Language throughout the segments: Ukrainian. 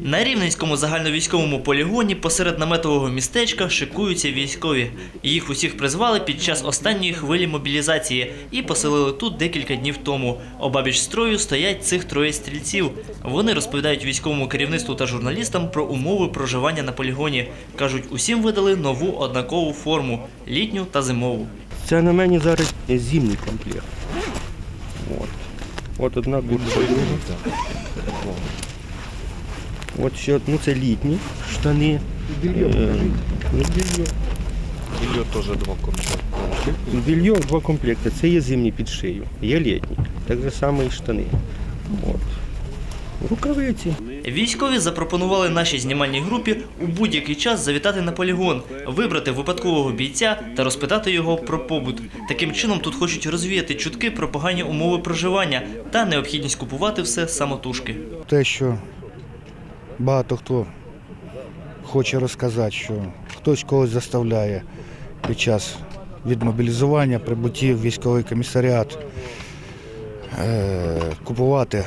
На Рівненському загальновійськовому полігоні посеред наметового містечка шикуються військові. Їх усіх призвали під час останньої хвилі мобілізації і поселили тут декілька днів тому. Обабіч строю стоять цих троє стрільців. Вони розповідають військовому керівництву та журналістам про умови проживання на полігоні. кажуть, усім видали нову однакову форму літню та зимову. Це на мені зараз зимній комплект. От. От одна куртка. От ще ну це літні штани. Більйо. Ну, більйо. Белье два комплекта. Більйо два комплекти. Це є зимні під шию, є літні. Так же само і штани. От. Рукавиці. Військові запропонували нашій знімальній групі у будь-який час завітати на полігон, вибрати випадкового бійця та розпитати його про побут. Таким чином тут хочуть розвіяти чутки про погані умови проживання та необхідність купувати все самотужки. те, що багато хто хоче розказати, що хтось когось заставляє під час відмобілізування, прибутті в військовий комісаріат е, купувати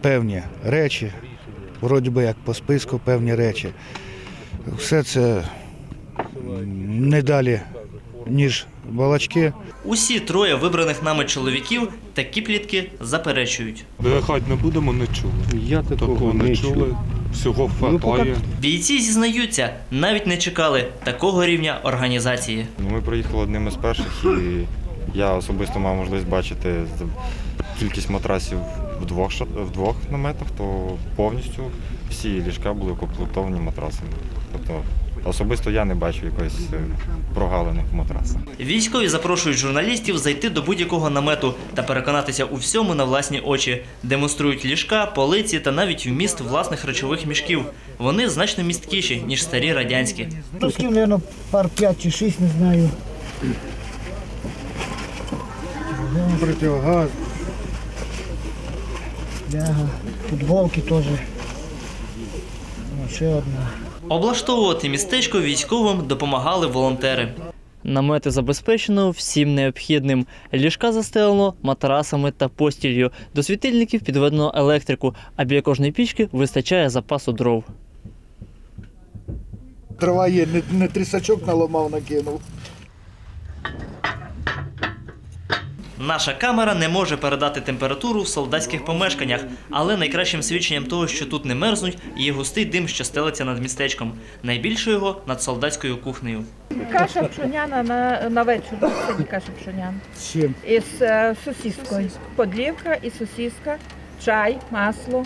певні речі, вроді би як по списку певні речі. Все це не далі, ніж балачки. Усі троє вибраних нами чоловіків такі плітки заперечують. Брехати не будемо, не чули. Я такого, Такого не не чули. Всього Ну, поки- хватає. Бійці зізнаються, навіть не чекали такого рівня організації. Ну, Ми приїхали одним із перших, і я особисто мав можливість бачити з- кількість матрасів в двох, шат- в двох наметах, то повністю всі ліжка були укомплектовані матрасами. Тобто особисто я не бачив якоїсь е, прогалини в матрасах. Військові запрошують журналістів зайти до будь-якого намету та переконатися у всьому на власні очі. Демонструють ліжка, полиці та навіть вміст власних речових мішків. Вони значно місткіші, ніж старі радянські. Носків, мабуть, пар 5 чи 6, не знаю. Противогаз. Ляга. Футболки теж. Ще одна. Облаштовувати містечко військовим допомагали волонтери. Намети забезпечено всім необхідним. Ліжка застелено матрасами та постілью. До світильників підведено електрику, а біля кожної пічки вистачає запасу дров. Трава є, не, не трісачок наламав, накинув. Наша камера не може передати температуру в солдатських помешканнях, але найкращим свідченням того, що тут не мерзнуть, є густий дим, що стелиться над містечком. Найбільше його над солдатською кухнею. Каша пшоняна на, на вечір, каша пшоняна. Чим? Із е, сосіскою. Подлівка і сосіска, чай, масло.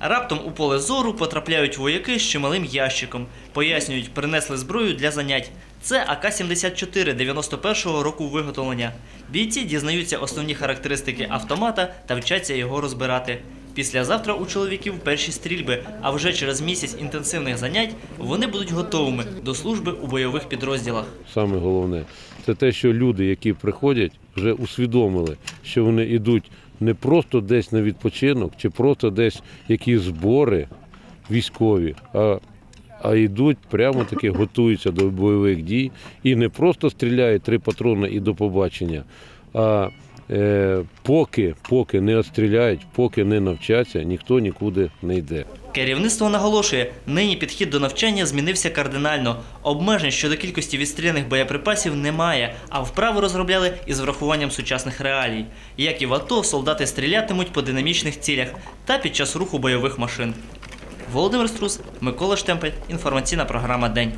Раптом у поле зору потрапляють вояки з чималим ящиком. Пояснюють, принесли зброю для занять. Це АК-74 91-го року виготовлення. Бійці дізнаються основні характеристики автомата та вчаться його розбирати. Післязавтра у чоловіків перші стрільби, а вже через місяць інтенсивних занять вони будуть готовими до служби у бойових підрозділах. Саме головне, це те, що люди, які приходять, вже усвідомили, що вони йдуть не просто десь на відпочинок, чи просто десь якісь збори військові, а, а йдуть прямо таки готуються до бойових дій. І не просто стріляють три патрони і до побачення, а поки, поки не відстріляють, поки не навчаться, ніхто нікуди не йде. Керівництво наголошує, нині підхід до навчання змінився кардинально. Обмежень щодо кількості відстріляних боєприпасів немає, а вправи розробляли із врахуванням сучасних реалій. Як і в АТО, солдати стрілятимуть по динамічних цілях та під час руху бойових машин. Володимир Струс, Микола Штемпель, інформаційна програма День.